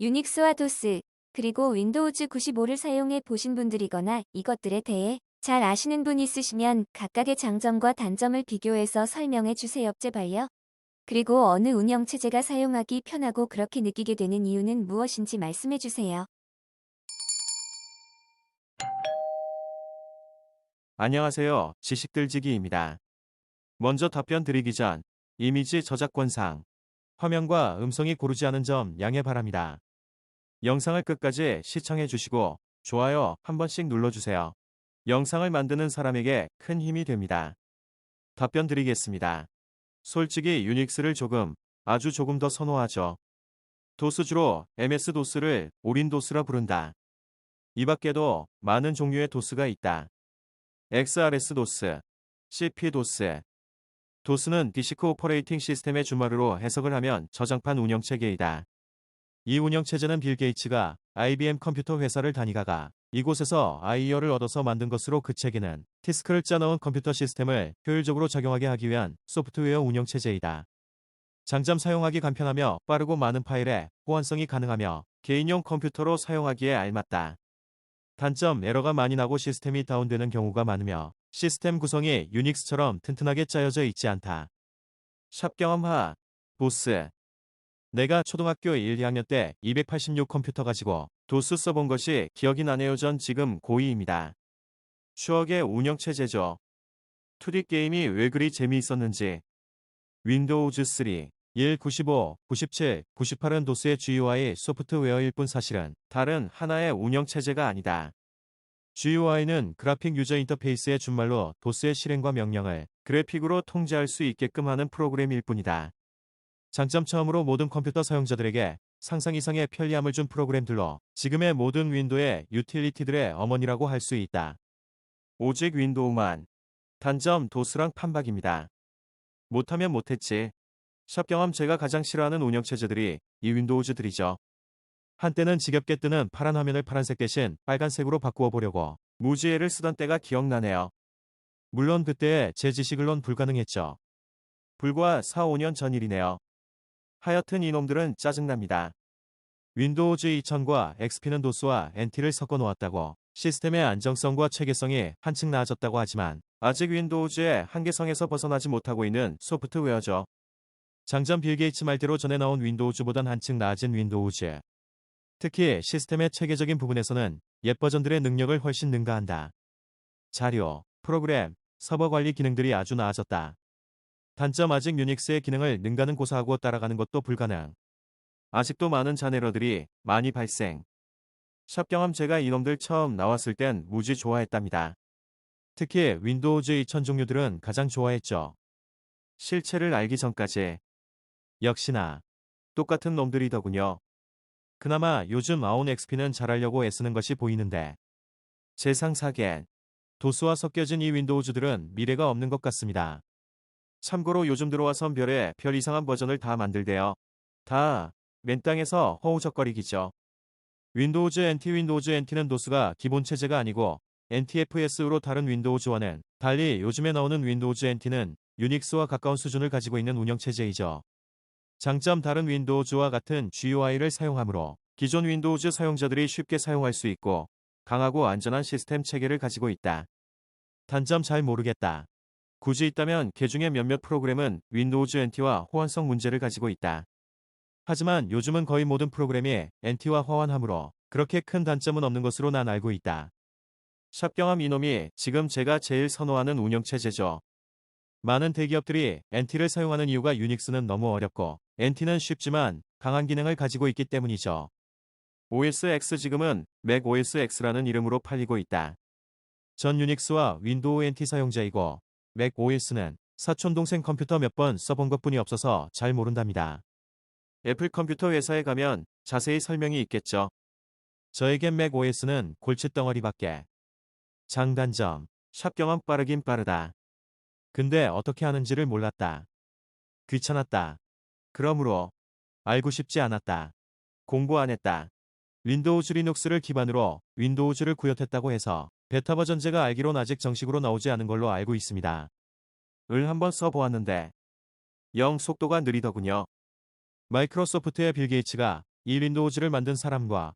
유닉스와 도스, 그리고 윈도우즈 95를 사용해 보신 분들이거나 이것들에 대해 잘 아시는 분 있으시면 각각의 장점과 단점을 비교해서 설명해 주세요. 제발요. 그리고 어느 운영체제가 사용하기 편하고 그렇게 느끼게 되는 이유는 무엇인지 말씀해 주세요. 안녕하세요. 지식들지기입니다. 먼저 답변 드리기 전 이미지 저작권상 화면과 음성이 고르지 않은 점 양해 바랍니다. 영상을 끝까지 시청해 주시고 좋아요 한 번씩 눌러주세요. 영상을 만드는 사람에게 큰 힘이 됩니다. 답변 드리겠습니다. 솔직히 유닉스를 조금, 아주 조금 더 선호하죠. 도스주로 MS-DOS를 올인 도스라 부른다. 이 밖에도 많은 종류의 도스가 있다. XRS-DOS, CP-DOS. 도스는 디스크 오퍼레이팅 시스템의 주말으로 해석을 하면 저장판 운영체계이다. 이 운영체제는 빌 게이츠가 IBM 컴퓨터 회사를 다니다가 이곳에서 아이디어를 얻어서 만든 것으로 그 체계는 디스크를 짜놓은 컴퓨터 시스템을 효율적으로 작용하게 하기 위한 소프트웨어 운영체제이다. 장점 사용하기 간편하며 빠르고 많은 파일에 호환성이 가능하며 개인용 컴퓨터로 사용하기에 알맞다. 단점 에러가 많이 나고 시스템이 다운되는 경우가 많으며 시스템 구성이 유닉스처럼 튼튼하게 짜여져 있지 않다. 샵 경험하 보스 내가 초등학교 1, 2학년 때 286 컴퓨터 가지고 도스 써본 것이 기억이 나네요. 전 지금 고2입니다. 추억의 운영체제죠. 2D 게임이 왜 그리 재미있었는지. 윈도우즈 3, 1, 95, 97, 98은 도스의 GUI 소프트웨어일 뿐 사실은 다른 하나의 운영체제가 아니다. GUI는 그래픽 유저 인터페이스의 준말로 도스의 실행과 명령을 그래픽으로 통제할 수 있게끔 하는 프로그램일 뿐이다. 장점 처음으로 모든 컴퓨터 사용자들에게 상상 이상의 편리함을 준 프로그램들로 지금의 모든 윈도우의 유틸리티들의 어머니라고 할 수 있다. 오직 윈도우만. 단점 도스랑 판박입니다. 못하면 못했지. 샵 경험 제가 가장 싫어하는 운영체제들이 이 윈도우즈들이죠. 한때는 지겹게 뜨는 파란 화면을 파란색 대신 빨간색으로 바꾸어 보려고 무지해를 쓰던 때가 기억나네요. 물론 그때의 제 지식을론 불가능했죠. 불과 4, 5년 전 일이네요. 하여튼 이놈들은 짜증납니다. 윈도우즈 2000과 XP는 도스와 NT를 섞어 놓았다고 시스템의 안정성과 체계성이 한층 나아졌다고 하지만 아직 윈도우즈의 한계성에서 벗어나지 못하고 있는 소프트웨어죠. 장점 빌 게이츠 말대로 전에 나온 윈도우즈보단 한층 나아진 윈도우즈. 특히 시스템의 체계적인 부분에서는 옛 버전들의 능력을 훨씬 능가한다. 자료, 프로그램, 서버 관리 기능들이 아주 나아졌다. 단점 아직 유닉스의 기능을 능가는 고사하고 따라가는 것도 불가능. 아직도 많은 잔에러들이 많이 발생. 샵 경험 제가 이놈들 처음 나왔을 땐 무지 좋아했답니다. 특히 윈도우즈 2000 종류들은 가장 좋아했죠. 실체를 알기 전까지. 역시나 똑같은 놈들이더군요. 그나마 요즘 아온 XP는 잘하려고 애쓰는 것이 보이는데 제 상사겐 도스와 섞여진 이 윈도우즈들은 미래가 없는 것 같습니다. 참고로 요즘 들어와선 별의 별 이상한 버전을 다 만들대요. 다 맨땅에서 허우적거리기죠. 윈도우즈 NT 윈도우즈 NT는 도스가 기본 체제가 아니고 NTFS로 다른 윈도우즈와는 달리 요즘에 나오는 윈도우즈 NT는 유닉스와 가까운 수준을 가지고 있는 운영체제이죠. 장점 다른 윈도우즈와 같은 GUI를 사용하므로 기존 윈도우즈 사용자들이 쉽게 사용할 수 있고 강하고 안전한 시스템 체계를 가지고 있다. 단점 잘 모르겠다. 굳이 있다면 개중에 몇몇 프로그램은 윈도우즈 NT와 호환성 문제를 가지고 있다. 하지만 요즘은 거의 모든 프로그램이 NT와 호환하므로 그렇게 큰 단점은 없는 것으로 난 알고 있다. 샵경함 이놈이 지금 제가 제일 선호하는 운영체제죠. 많은 대기업들이 NT를 사용하는 이유가 유닉스는 너무 어렵고 NT는 쉽지만 강한 기능을 가지고 있기 때문이죠. OS X 지금은 맥 OS X라는 이름으로 팔리고 있다. 전 유닉스와 윈도우 NT 사용자이고 맥 OS는 사촌 동생 컴퓨터 몇 번 써본 것뿐이 없어서 잘 모른답니다. 애플 컴퓨터 회사에 가면 자세히 설명이 있겠죠. 저에겐 맥 OS는 골칫덩어리밖에. 장단점, 샵경험 빠르긴 빠르다. 근데 어떻게 하는지를 몰랐다. 귀찮았다. 그러므로 알고 싶지 않았다. 공부 안 했다. 윈도우즈 리눅스를 기반으로 윈도우즈를 구현했다고 해서 베타 버전제가 알기론 아직 정식으로 나오지 않은 걸로 알고 있습니다. 을 한번 써보았는데 영 속도가 느리더군요. 마이크로소프트의 빌 게이츠가 이 윈도우즈를 만든 사람과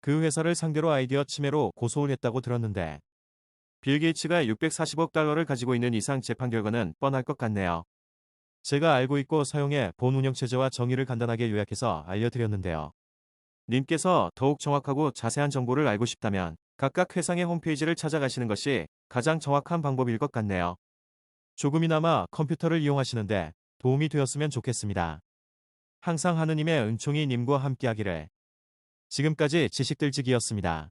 그 회사를 상대로 아이디어 침해로 고소를 했다고 들었는데 빌 게이츠가 640억 달러를 가지고 있는 이상 재판 결과는 뻔할 것 같네요. 제가 알고 있고 사용해 본 운영체제와 정의를 간단하게 요약해서 알려드렸는데요. 님께서 더욱 정확하고 자세한 정보를 알고 싶다면 각각 회상의 홈페이지를 찾아가시는 것이 가장 정확한 방법일 것 같네요. 조금이나마 컴퓨터를 이용하시는데 도움이 되었으면 좋겠습니다. 항상 하느님의 은총이 님과 함께하기를. 지금까지 지식들지기였습니다.